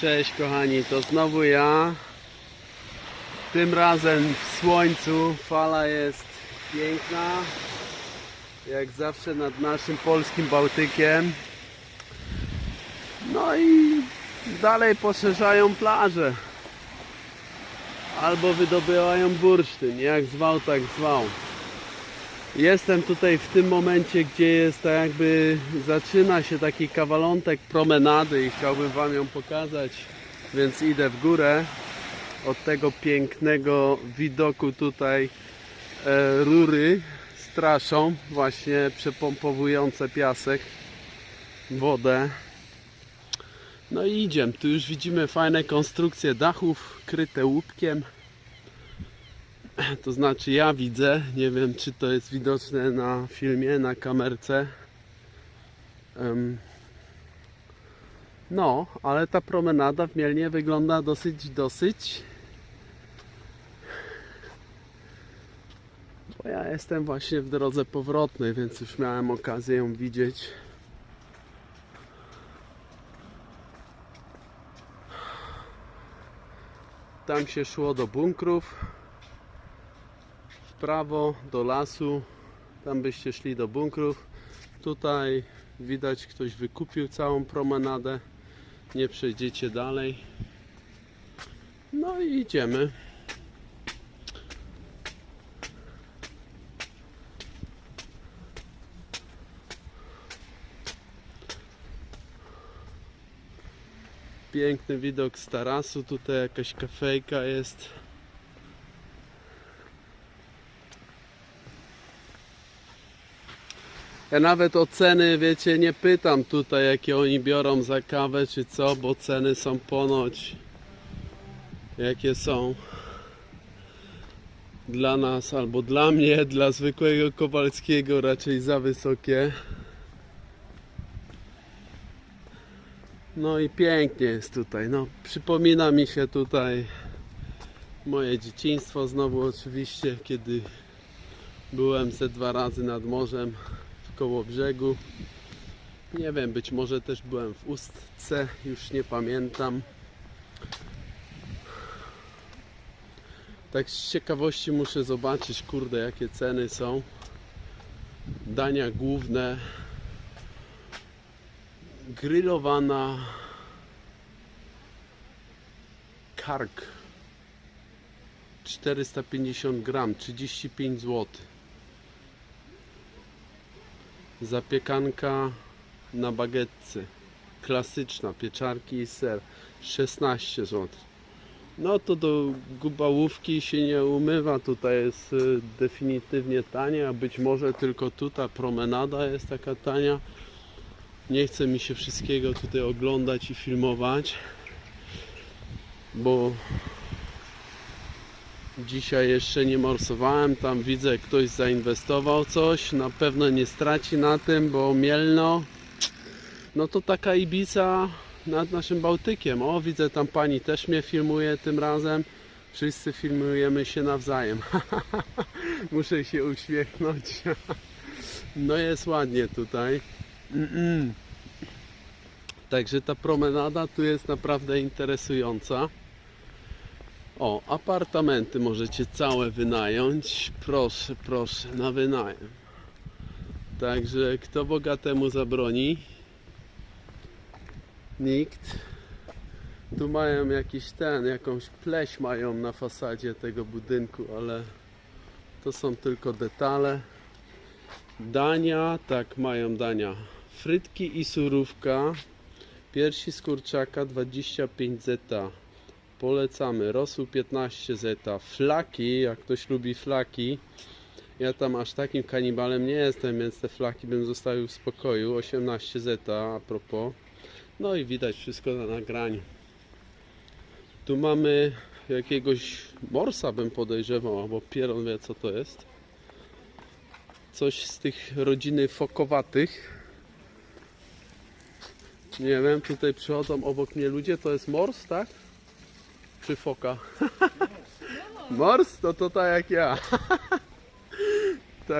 Cześć kochani, to znowu ja. Tym razem w słońcu. Fala jest piękna. Jak zawsze nad naszym polskim Bałtykiem. No i dalej poszerzają plaże. Albo wydobywają bursztyn. Jak zwał, tak zwał. Jestem tutaj w tym momencie, gdzie jest tak jakby zaczyna się taki kawalątek promenady i chciałbym Wam ją pokazać, więc idę w górę. Od tego pięknego widoku tutaj e, rury straszą, właśnie przepompowujące piasek, wodę. No i idziemy. Tu już widzimy fajne konstrukcje dachów kryte łupkiem. To znaczy ja widzę, nie wiem czy to jest widoczne na filmie, na kamerce. No, ale ta promenada w Mielnie wygląda dosyć, dosyć. Bo ja jestem właśnie w drodze powrotnej, więc już miałem okazję ją widzieć. Tam się szło do bunkrów prawo do lasu. Tam byście szli do bunkrów. Tutaj widać ktoś wykupił całą promenadę. Nie przejdziecie dalej. No i idziemy. Piękny widok z tarasu. Tutaj jakaś kafejka jest. Ja nawet o ceny, wiecie, nie pytam tutaj, jakie oni biorą za kawę czy co, bo ceny są ponoć jakie są dla nas albo dla mnie, dla zwykłego Kowalskiego raczej za wysokie. No i pięknie jest tutaj. No, przypomina mi się tutaj moje dzieciństwo znowu oczywiście, kiedy byłem ze dwa razy nad morzem koło brzegu. Nie wiem, być może też byłem w Ustce, już nie pamiętam. Tak z ciekawości muszę zobaczyć, kurde, jakie ceny są. Dania główne. Grillowana kark 450 gram 35 zł Zapiekanka na bagetce. Klasyczna, pieczarki i ser. 16 zł. No to do gubałówki się nie umywa. Tutaj jest y, definitywnie tanie, a być może tylko tutaj promenada jest taka tania. Nie chce mi się wszystkiego tutaj oglądać i filmować, bo Dzisiaj jeszcze nie morsowałem, tam widzę ktoś zainwestował coś, na pewno nie straci na tym, bo Mielno, no to taka Ibiza nad naszym Bałtykiem. O, widzę tam pani też mnie filmuje tym razem. Wszyscy filmujemy się nawzajem. Muszę się uśmiechnąć. no jest ładnie tutaj. Także ta promenada tu jest naprawdę interesująca. O, apartamenty możecie całe wynająć. Proszę, proszę, na wynajem. Także kto bogatemu zabroni? Nikt. Tu mają jakiś ten, jakąś pleś mają na fasadzie tego budynku, ale to są tylko detale. Dania, tak, mają dania. Frytki i surówka. Piersi z kurczaka 25 zeta. Polecamy. Rosół 15 zeta. Flaki, jak ktoś lubi flaki. Ja tam aż takim kanibalem nie jestem, więc te flaki bym zostawił w spokoju. 18 zeta a propos. No i widać wszystko na nagraniu. Tu mamy jakiegoś morsa bym podejrzewał, albo pieron wie co to jest. Coś z tych rodziny fokowatych. Nie wiem, tutaj przychodzą obok mnie ludzie, to jest mors, tak? Czy foka? Mors to to tak jak ja.